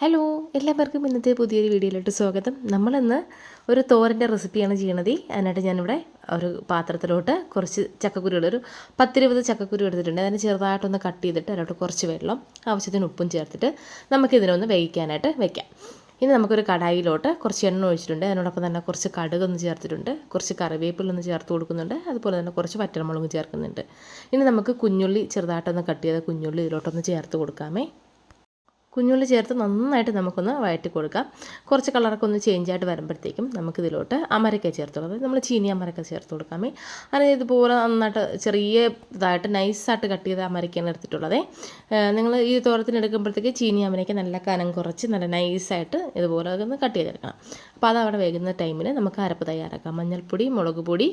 Hello എല്ലാവർക്കും ഇന്നത്തെ പുതിയൊരു വീഡിയോയിലോട്ട് സ്വാഗതം. നമ്മളിന്ന് ഒരു തോരന്റെ റെസിപ്പിയാണ് ചെയ്യണത്. അതിനായിട്ട് ഞാനിവിടെ ഒരു പാത്രത്തിലോട്ട് കുറച്ച് ചക്കക്കുരുകൾ ഒരു പത്തിരുപത് ചക്കക്കുരു എടുത്തിട്ടുണ്ട്. അതിനെ ചെറുതായിട്ടൊന്ന് കട്ട് ചെയ്തിട്ട് അതിലോട്ട് കുറച്ച് വെള്ളം ആവശ്യത്തിന് ഉപ്പും ചേർത്തിട്ട് നമുക്കിതിനൊന്ന് വേവിക്കാനായിട്ട് വെക്കാം. ഇനി നമുക്കൊരു കടായിലോട്ട് കുറച്ച് എണ്ണ ഒഴിച്ചിട്ടുണ്ട്. അതിനോടൊപ്പം തന്നെ കുറച്ച് കടുകൊന്ന് ചേർത്തിട്ടുണ്ട്. കുറച്ച് കറിവേപ്പിലൊന്ന് ചേർത്ത് കൊടുക്കുന്നുണ്ട്. അതുപോലെ തന്നെ കുറച്ച് വറ്റൽമുളകും ചേർക്കുന്നുണ്ട്. ഇനി നമുക്ക് കുഞ്ഞുള്ളി ചെറുതായിട്ടൊന്ന് കട്ട് ചെയ്ത കുഞ്ഞുള്ളി ഇതിലോട്ടൊന്ന് ചേർത്ത് കൊടുക്കാമേ. കുഞ്ഞുള്ളി ചേർത്ത് നന്നായിട്ട് നമുക്കൊന്ന് വഴറ്റി കൊടുക്കാം. കുറച്ച് കളറൊക്കെ ഒന്ന് ചേഞ്ച് ആയിട്ട് വരുമ്പോഴത്തേക്കും നമുക്കിതിലോട്ട് അമരക്ക ചേർത്ത് കൊടുക്കാം. നമ്മൾ ചീനി അമരക്ക ചേർത്ത് കൊടുക്കാമേ. അങ്ങനെ ഇതുപോലെ നന്നായിട്ട് ചെറിയ ഇതായിട്ട് നൈസായിട്ട് കട്ട് ചെയ്ത അമരക്കയാണ് എടുത്തിട്ടുള്ളതേ. നിങ്ങൾ ഈ തോരത്തിന് എടുക്കുമ്പോഴത്തേക്ക് ചീനി അമരക്ക നല്ല കനം കുറച്ച് നല്ല നൈസായിട്ട് ഇതുപോലെ ഒന്ന് കട്ട് ചെയ്തെടുക്കണം. അപ്പോൾ അത് അവിടെ വേകുന്ന ടൈമിൽ നമുക്ക് അരപ്പ് തയ്യാറാക്കാം. മഞ്ഞൾപ്പൊടി മുളക് പൊടി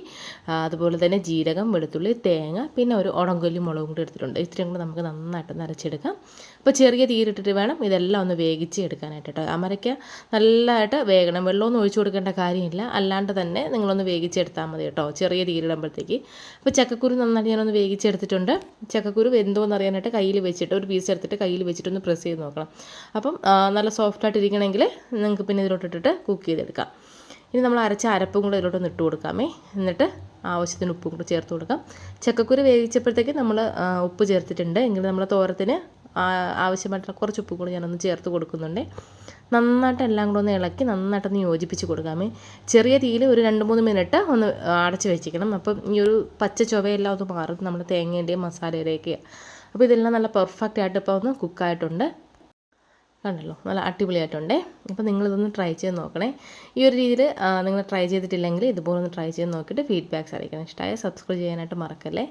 അതുപോലെ തന്നെ ജീരകം വെളുത്തുള്ളി തേങ്ങ പിന്നെ ഒരു ഉടങ്കൊല്ലി മുളകും കൂടി എടുത്തിട്ടുണ്ട്. ഇത്രയും കൂടി നമുക്ക് നന്നായിട്ട് നരച്ചെടുക്കാം. അപ്പോൾ ചെറിയ തീരിട്ടിട്ട് വേണം ഇതെല്ലാം ഒന്ന് വേവിച്ച് എടുക്കാനായിട്ട് കേട്ടോ അമരയ്ക്ക നല്ലതായിട്ട് വേഗണം വെള്ളമൊന്നും ഒഴിച്ചു കൊടുക്കേണ്ട കാര്യമില്ല. അല്ലാണ്ട് തന്നെ നിങ്ങളൊന്ന് വേവിച്ചെടുത്താൽ മതി കേട്ടോ. ചെറിയ തീരിടുമ്പോഴത്തേക്ക് അപ്പോൾ ചക്കക്കുരു നന്നായിട്ട് ഞാനൊന്ന് വേവിച്ചെടുത്തിട്ടുണ്ട്. ചക്കക്കുരു വെന്തോന്ന് അറിയാനായിട്ട് കയ്യിൽ വെച്ചിട്ട് ഒരു പീസ് എടുത്തിട്ട് കയ്യിൽ വെച്ചിട്ടൊന്ന് പ്രസ് ചെയ്ത് നോക്കണം. അപ്പം നല്ല സോഫ്റ്റായിട്ട് ഇരിക്കണമെങ്കിൽ നിങ്ങൾക്ക് പിന്നെ ഇതിലോട്ടിട്ടിട്ട് കുക്ക് ചെയ്തെടുക്കാം. ഇനി നമ്മൾ അരച്ച അരപ്പും കൂടെ ഇതിലോട്ടൊന്ന് ഇട്ട് കൊടുക്കാമേ. എന്നിട്ട് ആവശ്യത്തിന് ഉപ്പും കൂടെ ചേർത്ത് കൊടുക്കാം. ചക്കക്കുരു വേവിച്ചപ്പോഴത്തേക്ക് നമ്മൾ ഉപ്പ് ചേർത്തിട്ടുണ്ട്. എങ്കിൽ നമ്മൾ തോരത്തിന് ആവശ്യമായിട്ടുള്ള കുറച്ച് ഉപ്പ് കൂടി ഞാനൊന്ന് ചേർത്ത് കൊടുക്കുന്നുണ്ട്. നന്നായിട്ട് എല്ലാം കൂടെ ഒന്ന് ഇളക്കി നന്നായിട്ടൊന്ന് യോജിപ്പിച്ച് കൊടുക്കാമേ. ചെറിയ തീയിൽ ഒരു രണ്ട് മൂന്ന് മിനിറ്റ് ഒന്ന് അടച്ച് വെച്ചിരിക്കണം. അപ്പം ഈ ഒരു പച്ച ചുവയെല്ലാം ഒന്ന് മാറും നമ്മൾ തേങ്ങേന്റെയും മസാലയുടെയൊക്കെയാണ് അപ്പോൾ ഇതെല്ലാം നല്ല പെർഫെക്റ്റ് ആയിട്ട് ഇപ്പോൾ ഒന്ന് കുക്കായിട്ടുണ്ട് കണ്ടല്ലോ നല്ല അടിപൊളിയായിട്ടുണ്ടേ. അപ്പോൾ നിങ്ങളിതൊന്ന് ട്രൈ ചെയ്ത് നോക്കണേ. ഈ ഒരു രീതിയിൽ നിങ്ങൾ ട്രൈ ചെയ്തിട്ടില്ലെങ്കിൽ ഇതുപോലെ ഒന്ന് ട്രൈ ചെയ്ത് നോക്കിയിട്ട് ഫീഡ്ബാക്ക്സ് അറിയിക്കണം. ഇഷ്ടമായ സബ്സ്ക്രൈബ് ചെയ്യാനായിട്ട് മറക്കല്ലേ.